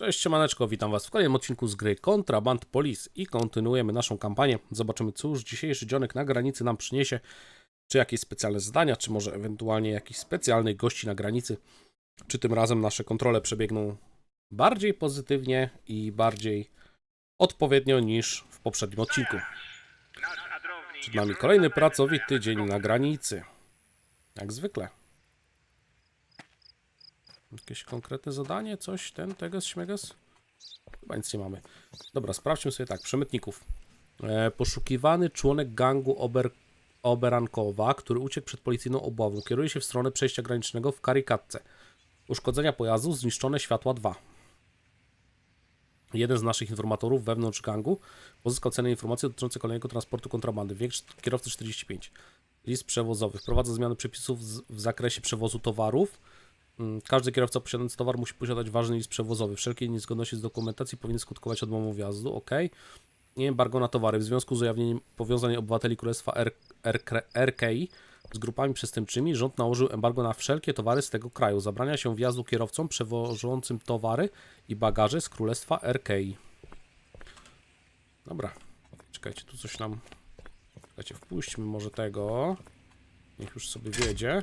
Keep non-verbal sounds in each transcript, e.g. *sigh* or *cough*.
Cześć, siemaneczko, witam was w kolejnym odcinku z gry Contraband Police i kontynuujemy naszą kampanię. Zobaczymy, cóż dzisiejszy dzionek na granicy nam przyniesie. Czy jakieś specjalne zadania, czy może ewentualnie jakichś specjalnych gości na granicy. Czy tym razem nasze kontrole przebiegną bardziej pozytywnie i bardziej odpowiednio niż w poprzednim odcinku. Przed nami kolejny pracowity dzień na granicy. Jak zwykle. Jakieś konkretne zadanie? Coś? Ten, teges, śmeges? Chyba nic nie mamy. Dobra, sprawdźmy sobie tak. Przemytników. E, poszukiwany członek gangu Ober, Oberankowa, który uciekł przed policyjną obławą, kieruje się w stronę przejścia granicznego w Karikatce. Uszkodzenia pojazdu, zniszczone światła 2. Jeden z naszych informatorów wewnątrz gangu pozyskał cenne informacje dotyczące kolejnego transportu kontrabandy. Wiek kierowcy 45. List przewozowy. Wprowadza zmiany przepisów w zakresie przewozu towarów. Mm, Każdy kierowca posiadający towar musi posiadać ważny list przewozowy. Wszelkie niezgodności z dokumentacji powinny skutkować odmową wjazdu. OK. Nie embargo na towary. W związku z ujawnieniem powiązań obywateli Królestwa R- R- RKI z grupami przestępczymi, rząd nałożył embargo na wszelkie towary z tego kraju. Zabrania się wjazdu kierowcom przewożącym towary i bagaże z Królestwa RKI. Dobra. Czekajcie, tu coś nam... Czekajcie, wpuśćmy może tego. Niech już sobie wiedzie.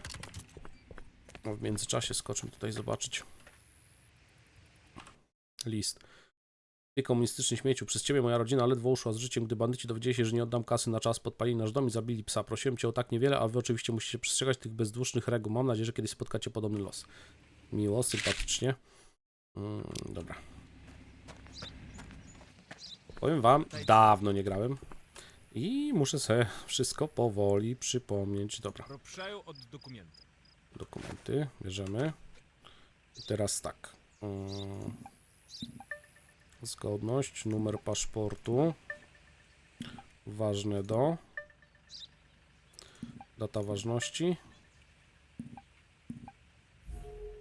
No, w międzyczasie skoczmy tutaj zobaczyć. List. Ty komunistyczny śmieciu, przez ciebie moja rodzina ledwo uszła z życiem, gdy bandyci dowiedzieli się, że nie oddam kasy na czas, podpalili nasz dom i zabili psa. Prosiłem cię o tak niewiele, a wy oczywiście musicie przestrzegać tych bezdusznych reguł. Mam nadzieję, że kiedyś spotkacie podobny los. Miło, sympatycznie. Mm, dobra. Powiem wam, dawno nie grałem. I muszę sobie wszystko powoli przypomnieć. Dobra. Od dokumentu. Dokumenty bierzemy. I teraz tak. Zgodność, numer paszportu. Ważne do. Data ważności.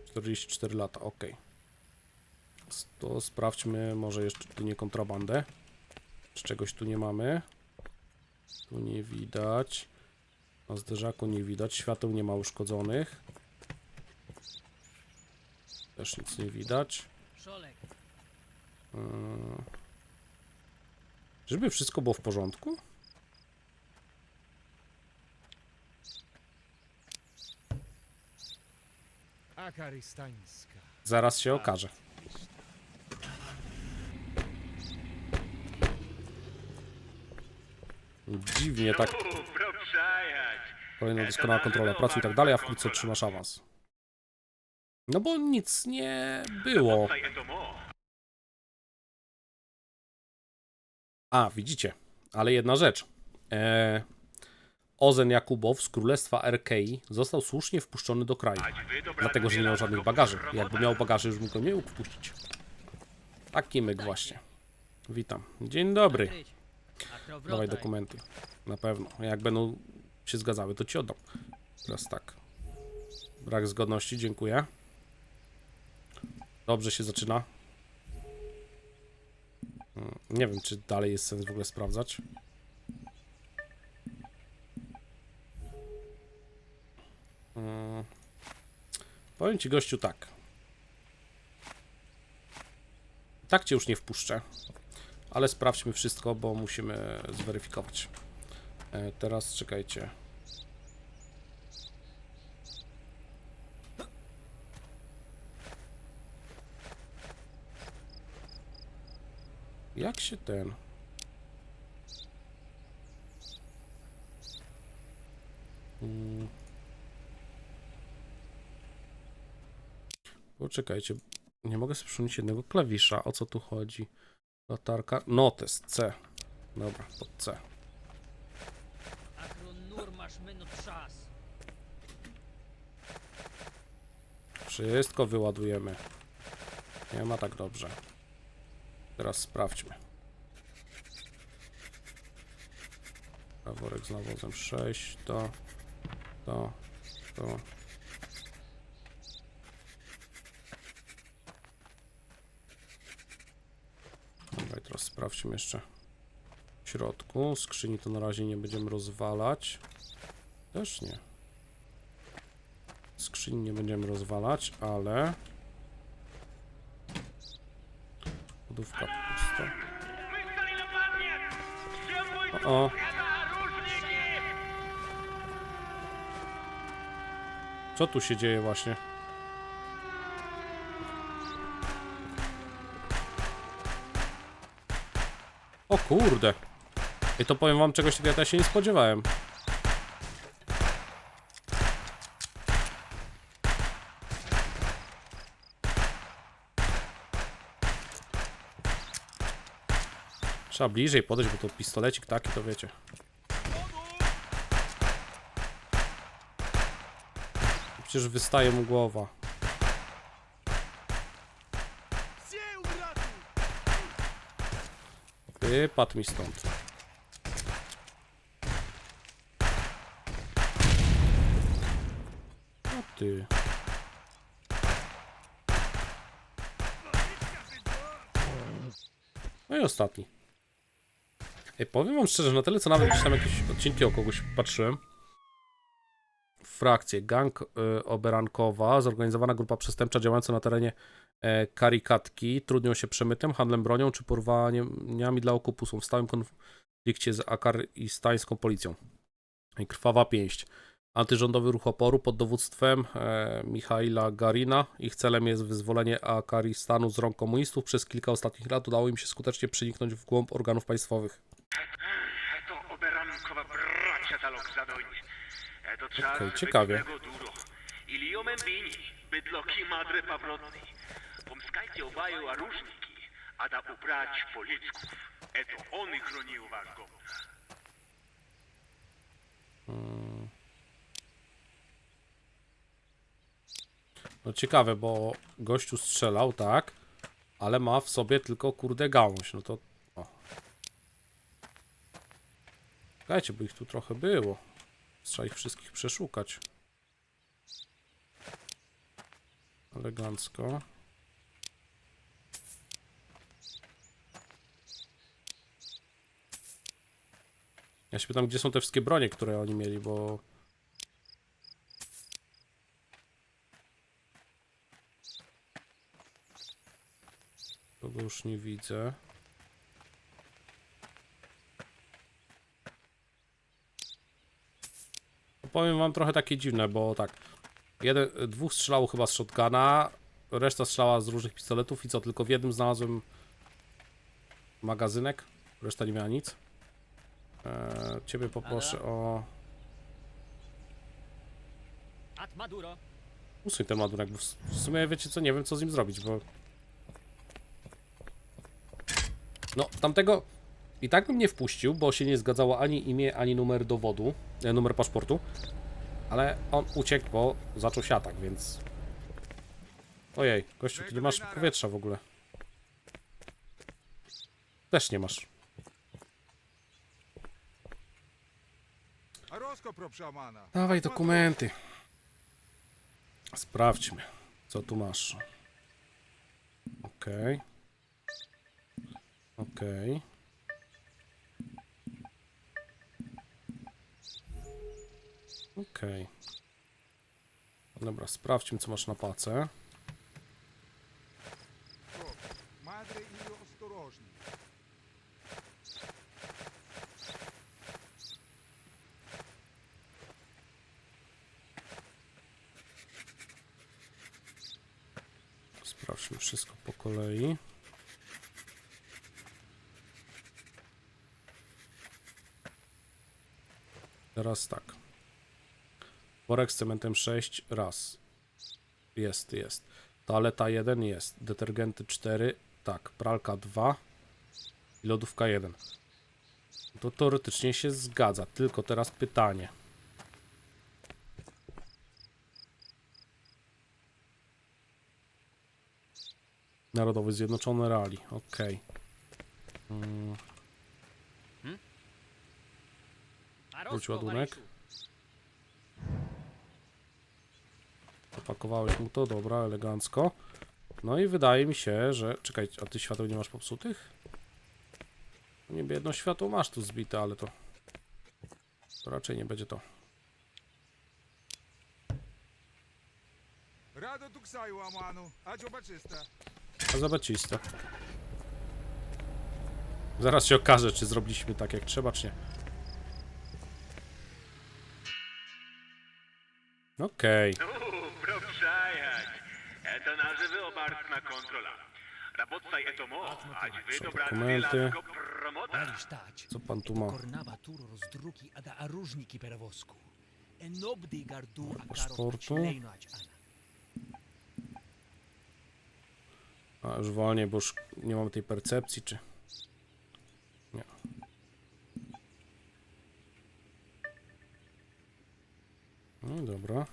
44 lata, ok. To sprawdźmy może jeszcze tu nie kontrabandę. Czy czegoś tu nie mamy? Tu nie widać. Na zderzaku nie widać. Świateł nie ma uszkodzonych. Też nic nie widać. Yy. Żeby wszystko było w porządku? Zaraz się okaże. Dziwnie tak. Kolejna doskonała kontrola pracy i tak dalej, a wkrótce otrzymasz awans. No bo nic nie było. A, widzicie. Ale jedna rzecz. E, Ozen Jakubow z Królestwa RKI został słusznie wpuszczony do kraju. Dlatego, że nie miał żadnych bagaży. Jakby miał bagaży, już bym go nie mógł wpuścić. Taki myk właśnie. Witam. Dzień dobry. Dawaj dokumenty. Na pewno. Jak będą się zgadzały, to ci oddam. Teraz tak. Brak zgodności, dziękuję. Dobrze się zaczyna. Mm, Nie wiem, czy dalej jest sens w ogóle sprawdzać. Mm. Powiem ci, gościu, tak. Tak cię już nie wpuszczę. Ale sprawdźmy wszystko, bo musimy zweryfikować. E, teraz czekajcie. Jak się ten. Mm. Poczekajcie. Nie mogę sobie jednego klawisza. O co tu chodzi? Latarka. Notes C. Dobra, pod C. Wszystko wyładujemy. Nie ma tak dobrze. Teraz sprawdźmy. Worek z nawozem 6, to, to, to. Dobra, i teraz sprawdźmy jeszcze w środku. Skrzyni to na razie nie będziemy rozwalać. Też nie. Skrzyni nie będziemy rozwalać, ale Lodówka pusta. O, o. Co tu się dzieje właśnie? Kurde. I to powiem wam czegoś takiego ja się nie spodziewałem. Trzeba bliżej podejść, bo to pistolecik taki, to wiecie. Przecież wystaje mu głowa. Wypadł mi stąd. O ty. No i ostatni. Ej, powiem wam szczerze, na tyle co nawet gdzieś tam jakieś odcinki o kogoś patrzyłem frakcję. Gang y, oberankowa, zorganizowana grupa przestępcza działająca na terenie e, karikatki, trudnią się przemytem, handlem bronią czy porwaniami dla okupu. Są w stałym konflikcie z akaristańską policją. Krwawa pięść. Antyrządowy ruch oporu pod dowództwem e, Michaila Garina. Ich celem jest wyzwolenie Akaristanu z rąk komunistów. Przez kilka ostatnich lat udało im się skutecznie przeniknąć w głąb organów państwowych. To oberankowa bracia Talok Zadoń. Okej, ciekawie. Pomskajcie a różniki, a da ubrać policzków. Eto No ciekawe, bo gościu strzelał, tak, ale ma w sobie tylko kurde gałąź, no to... O. Czekajcie, bo ich tu trochę było. Trzeba ich wszystkich przeszukać. Elegancko. Ja się pytam, gdzie są te wszystkie bronie, które oni mieli, bo... Kogo już nie widzę. Powiem wam trochę takie dziwne, bo tak. Jeden, dwóch strzelało chyba z shotguna, reszta strzała z różnych pistoletów i co, tylko w jednym znalazłem magazynek, reszta nie miała nic. Eee, ciebie poproszę o... Usuń ten ładunek, bo w sumie wiecie co, nie wiem co z nim zrobić, bo... No, tamtego i tak bym nie wpuścił, bo się nie zgadzało ani imię, ani numer dowodu, e, numer paszportu. Ale on uciekł, bo zaczął się atak, więc... Ojej, gościu, ty nie masz powietrza w ogóle. Też nie masz. Dawaj dokumenty. Sprawdźmy, co tu masz. Okej. Okay. Okej. Okay. Okej. Okay. Dobra, sprawdźmy co masz na pace. Sprawdźmy wszystko po kolei. Teraz tak. Worek z cementem 6 raz. Jest, jest. Toaleta 1 jest. Detergenty 4. Tak. Pralka 2. I lodówka 1. To teoretycznie się zgadza. Tylko teraz pytanie. Narodowy Zjednoczony Rally. Okej. Mm, A Wróć ładunek. Zapakowałeś mu to, dobra, elegancko. No i wydaje mi się, że... Czekaj, a ty świateł nie masz popsutych? Niby jedno światło masz tu zbite, ale to... to raczej nie będzie to. Rado tu ksaju amanu, a dziobaczysta. A zobaczysta. Zaraz się okaże, czy zrobiliśmy tak jak trzeba, czy nie. Okej. Okay. Aróżniki perewozku. Enobdy gardu a Paszportu. A już wolniej, bo już nie mamy tej percepcji, czy... Nie. No dobra.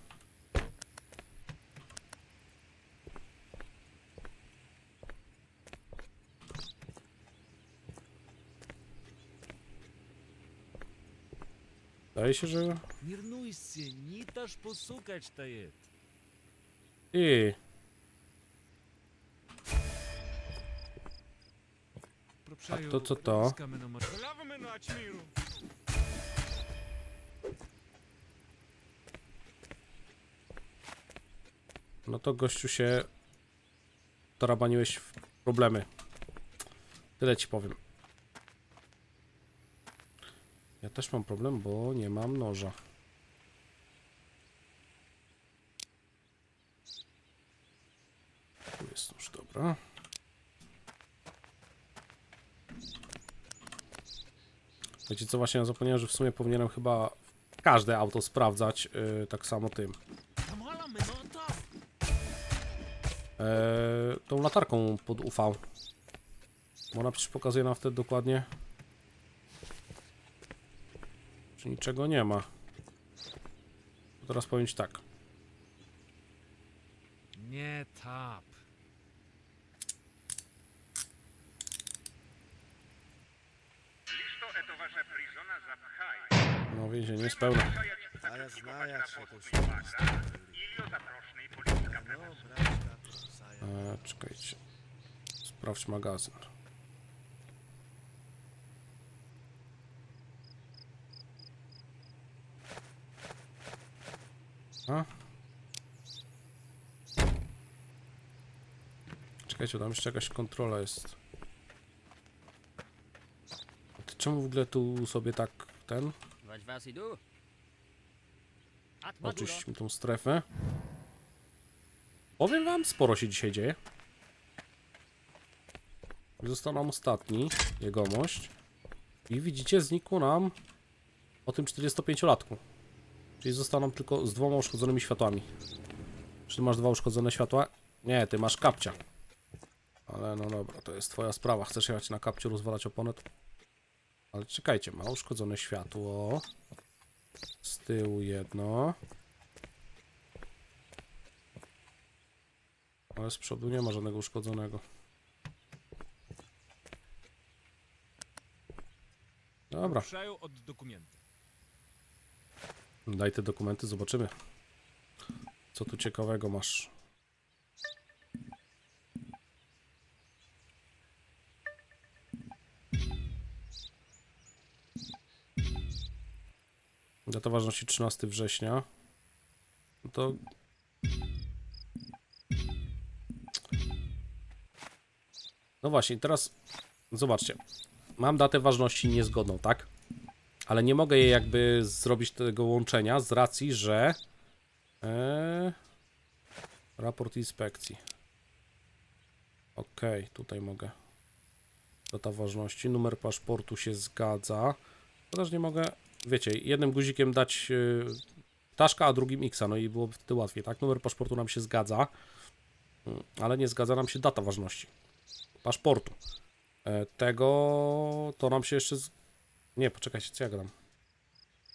Wydaje się, że... Мирнуйся, не таж посукач таєт. I Пропшаю, to co to? ускаме на мар- Лаваме на Ачміру. No to gościu się tarabaniłeś w problemy. Tyle ci powiem. Ja też mam problem, bo nie mam noża. Tu jest już dobra. Wiecie co, właśnie ja zapomniałem, że w sumie powinienem chyba każde auto sprawdzać yy, tak samo tym. E, tą latarką pod UV. Bo ona przecież pokazuje nam wtedy dokładnie czy niczego nie ma? To teraz powiem ci tak. Nie tap. No więzienie jest pełne. A ja znaję, co to e, czekajcie. Sprawdź magazyn. A? Czekajcie, tam jeszcze jakaś kontrola jest. Ty czemu w ogóle tu sobie tak ten? Vaig vas i du. At Maduro. Oczyść mi tą strefę. Powiem wam, sporo się dzisiaj dzieje. Został nam ostatni jegomość. I widzicie, znikło nam o tym 45-latku. Czyli zostaną tylko z dwoma uszkodzonymi światłami. Czy ty masz dwa uszkodzone światła? Nie, ty masz kapcia. Ale no dobra, to jest twoja sprawa. Chcesz jechać na kapciu, rozwalać oponet? Ale czekajcie, ma uszkodzone światło. Z tyłu jedno. Ale z przodu nie ma żadnego uszkodzonego. Dobra. Od dokumentu daj te dokumenty, zobaczymy. Co tu ciekawego masz? Data ważności 13 września. No to. No właśnie, teraz zobaczcie. Mam datę ważności niezgodną, tak? Ale nie mogę jej jakby zrobić tego łączenia z racji, że. Eee, raport inspekcji. Ok, tutaj mogę. Data ważności, numer paszportu się zgadza. Chociaż nie mogę, wiecie, jednym guzikiem dać yy, ptaszka, a drugim X, no i byłoby wtedy łatwiej, tak? Numer paszportu nam się zgadza, Mm, ale nie zgadza nam się data ważności paszportu. E, tego to nam się jeszcze. Nie, poczekajcie, co ja gadam.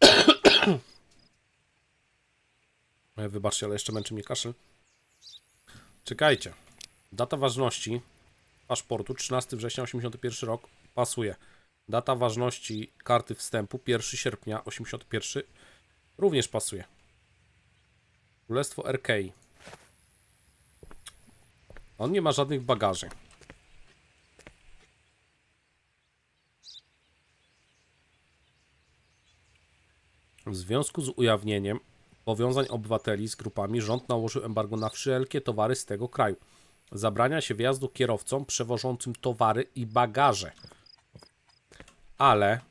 *coughs* E, Wybaczcie, ale jeszcze męczy mnie kaszel. Czekajcie. Data ważności paszportu 13 września 81 rok pasuje. Data ważności karty wstępu 1 sierpnia 81 również pasuje. Królestwo RK. On nie ma żadnych bagaży. W związku z ujawnieniem powiązań obywateli z grupami rząd nałożył embargo na wszelkie towary z tego kraju. Zabrania się wjazdu kierowcom przewożącym towary i bagaże. ale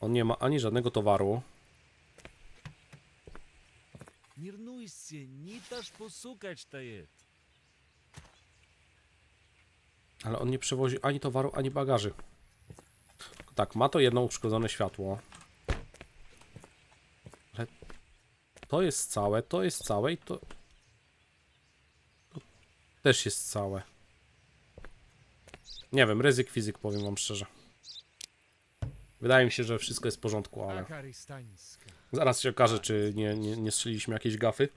on nie ma ani żadnego towaru. Не рнуйся, не дашь посукать стоит. Ale on nie przewozi ani towaru, ani bagaży. Tak, ma to jedno uszkodzone światło. Ale to jest całe, to jest całe i to... to też jest całe. Nie wiem, ryzyk fizyk, powiem wam szczerze. Wydaje mi się, że wszystko jest w porządku, ale zaraz się okaże, czy nie, nie, nie strzeliliśmy jakiejś gafy.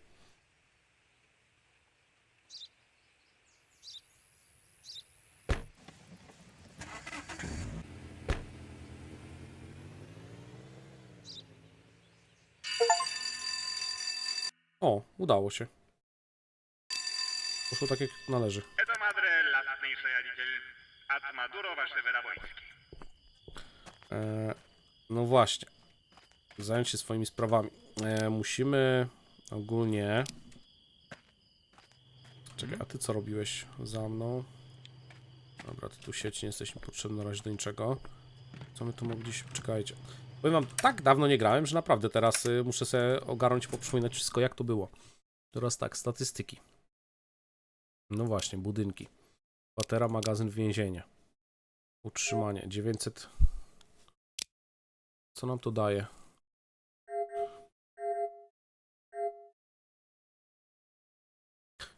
udało się. Poszło tak jak należy. Это Мадре, ластный шаяритель. От Мадурова Шеверобойский. E, no właśnie. Zająć się swoimi sprawami. E, musimy ogólnie. Czekaj, a ty co robiłeś za mną? Dobra, ty tu sieć nie jesteś mi potrzebny na razie do niczego. Co my tu mogliśmy? Czekajcie. Powiem wam, tak dawno nie grałem, że naprawdę teraz y, muszę sobie ogarnąć i poprzypominać wszystko, jak to było. Teraz tak, statystyki. No właśnie, budynki. Patera, magazyn, więzienie. Utrzymanie, 900 co nam to daje?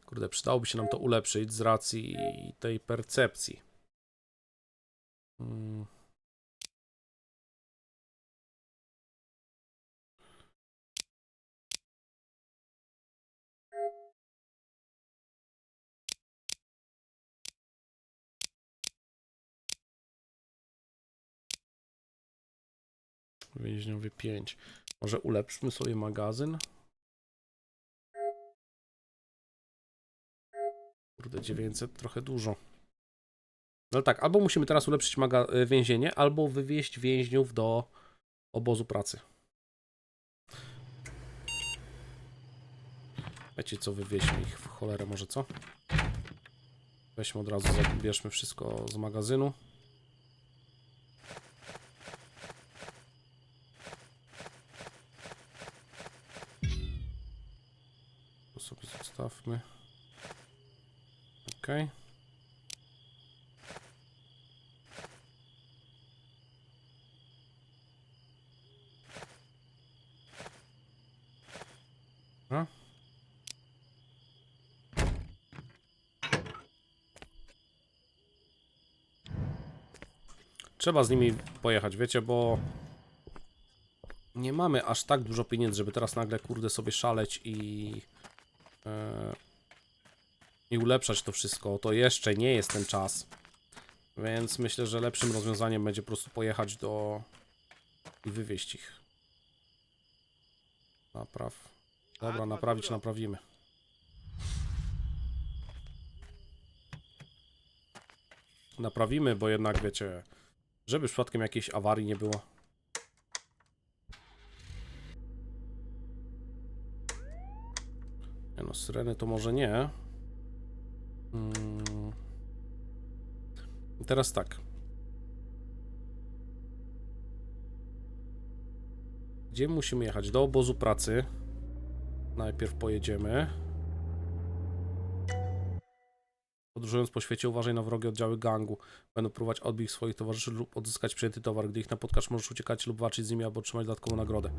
Kurde, przydałoby się nam to ulepszyć z racji tej percepcji. Hmm. Więźniowy 5. Może ulepszmy sobie magazyn? Kurde, 900 trochę dużo. No tak, albo musimy teraz ulepszyć y, więzienie, albo wywieźć więźniów do obozu pracy. Wiecie co, wywieźmy ich w cholerę może, co? Weźmy od razu, zabierzmy wszystko z magazynu. Sobie zostawmy. Ok. Trzeba z nimi pojechać, wiecie, bo nie mamy aż tak dużo pieniędzy, żeby teraz nagle kurde sobie szaleć i i ulepszać to wszystko. To jeszcze nie jest ten czas. Więc myślę, że lepszym rozwiązaniem będzie po prostu pojechać do i wywieźć ich. Napraw. Dobra, naprawić naprawimy. Naprawimy, bo jednak wiecie, żeby przypadkiem jakiejś awarii nie było. Nie no, syreny to może nie. Mm. I Teraz tak. Gdzie musimy jechać? Do obozu pracy. Najpierw pojedziemy. Podróżując po świecie, uważaj na wrogie oddziały gangu. Będą próbować odbić swoich towarzyszy lub odzyskać przyjęty towar. Gdy ich napotkasz, możesz uciekać lub walczyć z nimi albo otrzymać dodatkową nagrodę.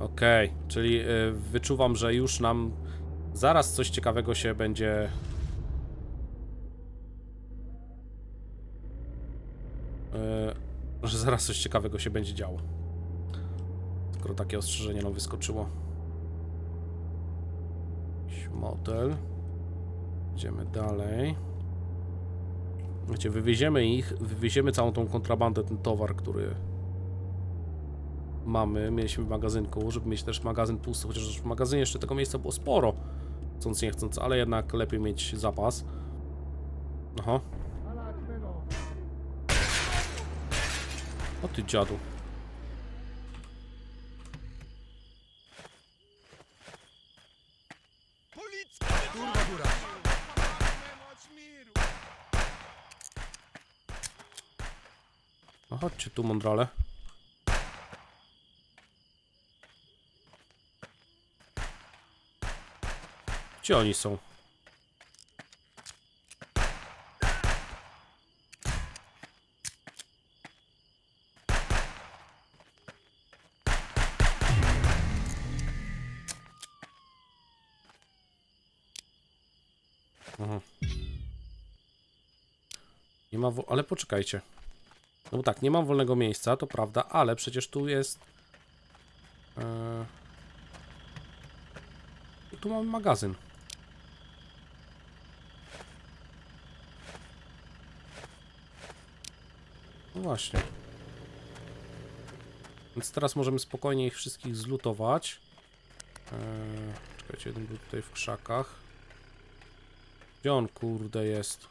Okej, czyli y, wyczuwam, że już nam zaraz coś ciekawego się będzie Yy, że zaraz coś ciekawego się będzie działo. Skoro takie ostrzeżenie nam wyskoczyło. Jakiś Motel. Idziemy dalej. Wiecie, wywieziemy ich, wywieziemy całą tą kontrabandę, ten towar, który mamy. Mieliśmy w magazynku, żeby mieć też magazyn pusty, chociaż w magazynie jeszcze tego miejsca było sporo chcąc nie chcąc, ale jednak lepiej mieć zapas. Aha. O ty dziadu. No chodźcie tu mądrale. Gdzie oni są? Aha. Nie ma, ale poczekajcie. No bo tak, nie mam wolnego miejsca, to prawda, ale przecież tu jest... E... Tu mamy magazyn. Właśnie. Więc teraz możemy spokojnie ich wszystkich zlutować. E... Czekajcie, jeden był tutaj w krzakach. Gdzie on kurde jest?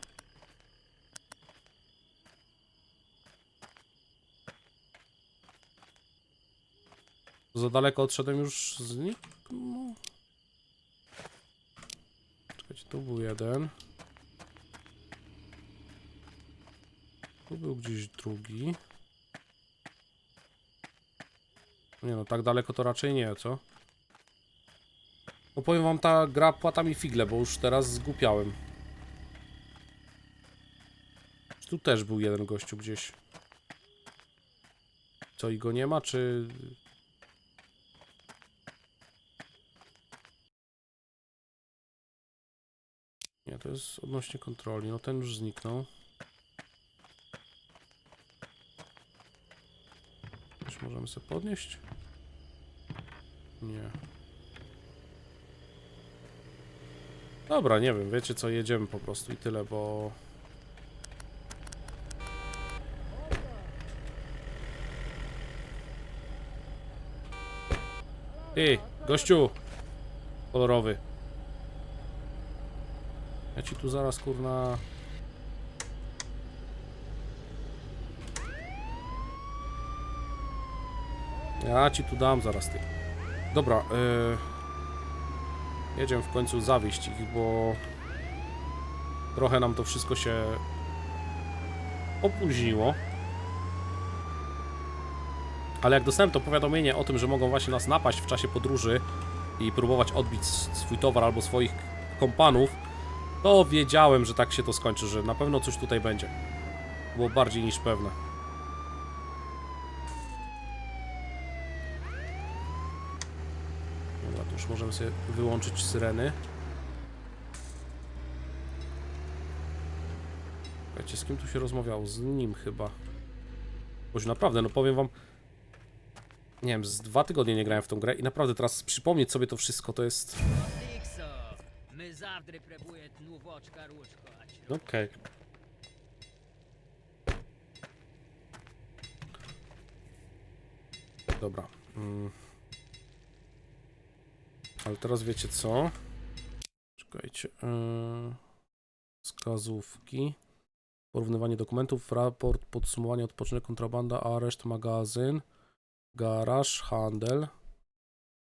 Za daleko odszedłem już z? No. Czekajcie, tu był jeden. Tu był gdzieś drugi. Nie no, tak daleko to raczej nie, co? Bo powiem wam, ta gra płata mi figle, bo już teraz zgłupiałem. Tu też był jeden gościu gdzieś. Co, i go nie ma, czy... Nie, to jest odnośnie kontroli. No ten już zniknął. Czy możemy sobie podnieść? Nie. Dobra, nie wiem, wiecie co, jedziemy po prostu i tyle, bo... Ej, gościu! Kolorowy. Ja ci tu zaraz kurna. Ja ci tu dam zaraz ty. Dobra, yy... jedziemy w końcu zawieść ich, bo trochę nam to wszystko się opóźniło. Ale jak dostałem to powiadomienie o tym, że mogą właśnie nas napaść w czasie podróży i próbować odbić swój towar albo swoich kompanów, to wiedziałem, że tak się to skończy, że na pewno coś tutaj będzie. Było bardziej niż pewne. Dobra, to możemy sobie wyłączyć syreny. Wiecie, z kim tu się rozmawiał? Z nim chyba. Boż naprawdę, no powiem wam, nie wiem, z dwa tygodnie nie grałem w tą grę i naprawdę teraz przypomnieć sobie to wszystko, to jest... No okej. Okay. Dobra. Mm. Ale teraz wiecie co? Czekajcie. Yy... Wskazówki. Porównywanie dokumentów, raport, podsumowanie, odpoczynek, kontrabanda, areszt, magazyn, garaż, handel.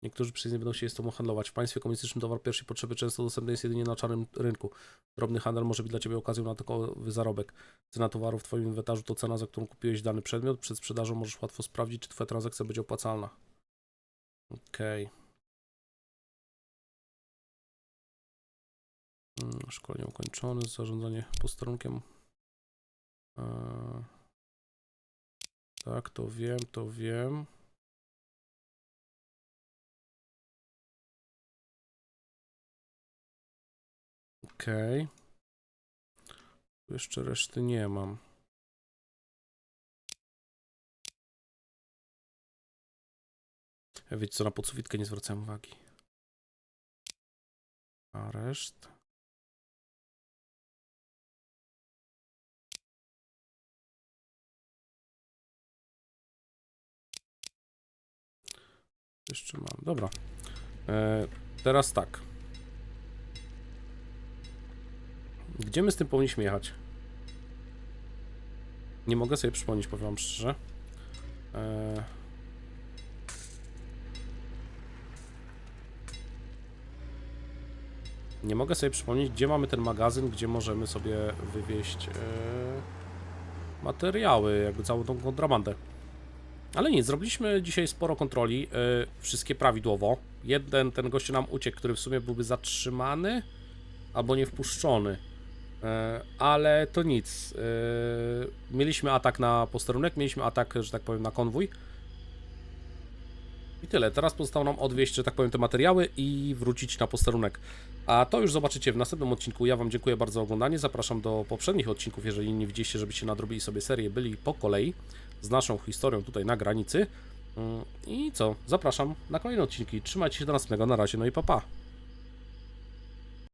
Niektórzy przyjemnie będą się z tobą handlować. W państwie komunistycznym towar pierwszej potrzeby często dostępny jest jedynie na czarnym rynku. Drobny handel może być dla Ciebie okazją na takowy zarobek. Cena towaru w Twoim inwentarzu to cena, za którą kupiłeś dany przedmiot. Przed sprzedażą możesz łatwo sprawdzić, czy Twoja transakcja będzie opłacalna. Okej. Mm, Szkolenie ukończone, zarządzanie posterunkiem. Eee, Tak, to wiem, to wiem. Okej. Tu Jeszcze reszty nie mam. Ja wiecie co, na podsufitkę nie zwracałem uwagi. A reszt? Jeszcze mam, dobra. E, teraz tak. Gdzie my z tym powinniśmy jechać? Nie mogę sobie przypomnieć, powiem wam szczerze. Eee... Nie mogę sobie przypomnieć, gdzie mamy ten magazyn, gdzie możemy sobie wywieźć. Eee... materiały, jakby całą tą kontrabandę. Ale nic, zrobiliśmy dzisiaj sporo kontroli, yy, wszystkie prawidłowo. Jeden, ten gościu nam uciekł, który w sumie byłby zatrzymany albo nie wpuszczony. E, ale to nic. E, mieliśmy atak na posterunek, mieliśmy atak, że tak powiem, na konwój. I tyle. Teraz pozostało nam odwieźć, że tak powiem, te materiały i wrócić na posterunek. A to już zobaczycie w następnym odcinku. Ja Wam dziękuję bardzo za oglądanie. Zapraszam do poprzednich odcinków, jeżeli nie widzieliście, żebyście nadrobili sobie serię, byli po kolei z naszą historią tutaj na granicy. Mm, I co? Zapraszam na kolejne odcinki. Trzymajcie się do następnego. Na razie, no i papa. Pa.